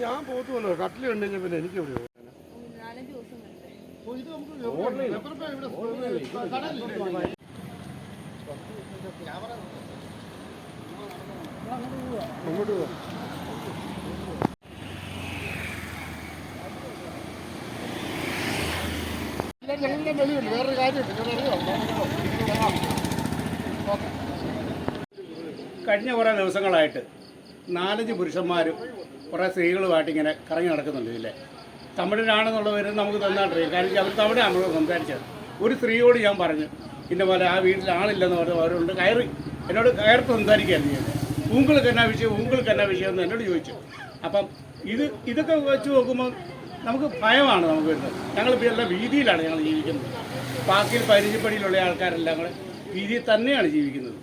ഞാൻ പോത്തുമല്ലോ. കട്ടിൽ കണ്ടു കഴിഞ്ഞാൽ പിന്നെ എനിക്ക് എവിടെ നാലഞ്ച് ദിവസം വരട്ടെ ഇത് നമുക്ക് എത്ര പേര് ഇവിടെ കടലില്ലേ? അങ്ങോട്ട് പോവാം. ഞങ്ങളുടെ വെളിയുണ്ട്. വേറൊരു കാര്യമുണ്ട് ഞാൻ അറിയാം കഴിഞ്ഞ കുറേ ദിവസങ്ങളായിട്ട് നാലഞ്ച് പുരുഷന്മാരും കുറേ സ്ത്രീകളുമായിട്ട് ഇങ്ങനെ കറങ്ങി നടക്കുന്നുണ്ട് ഇതിലെ. തമിഴിനാണെന്നുള്ള പേര് നമുക്ക് തന്നാട്ടറിയാം കാരണം അവർ തമിഴ് നമ്മൾ സംസാരിച്ചത്. ഒരു സ്ത്രീയോട് ഞാൻ പറഞ്ഞു ഇന്ന പോലെ ആ വീട്ടിൽ ആളില്ലെന്ന് പറഞ്ഞു അവരുണ്ട് കയറി. എന്നോട് കയർത്ത് സംസാരിക്കുകയാണ് ചെയ്യുന്നത് ഊങ്കൾക്ക് എന്നാ വിഷയം? ഊങ്കൾക്ക് എന്നാ വിഷയം? എന്ന് എന്നോട് ചോദിച്ചു. അപ്പം ഇത് ഇതൊക്കെ വെച്ച് നോക്കുമ്പോൾ നമുക്ക് ഭയമാണ് നമുക്ക് വരുന്നത്. ഞങ്ങൾ എല്ലാം വീതിയിലാണ് ഞങ്ങൾ ജീവിക്കുന്നത്. ബാക്കിയിൽ പരിചയപ്പടിയിലുള്ള ആൾക്കാരെല്ലാം കൂടെ വീതിയിൽ തന്നെയാണ് ജീവിക്കുന്നത്.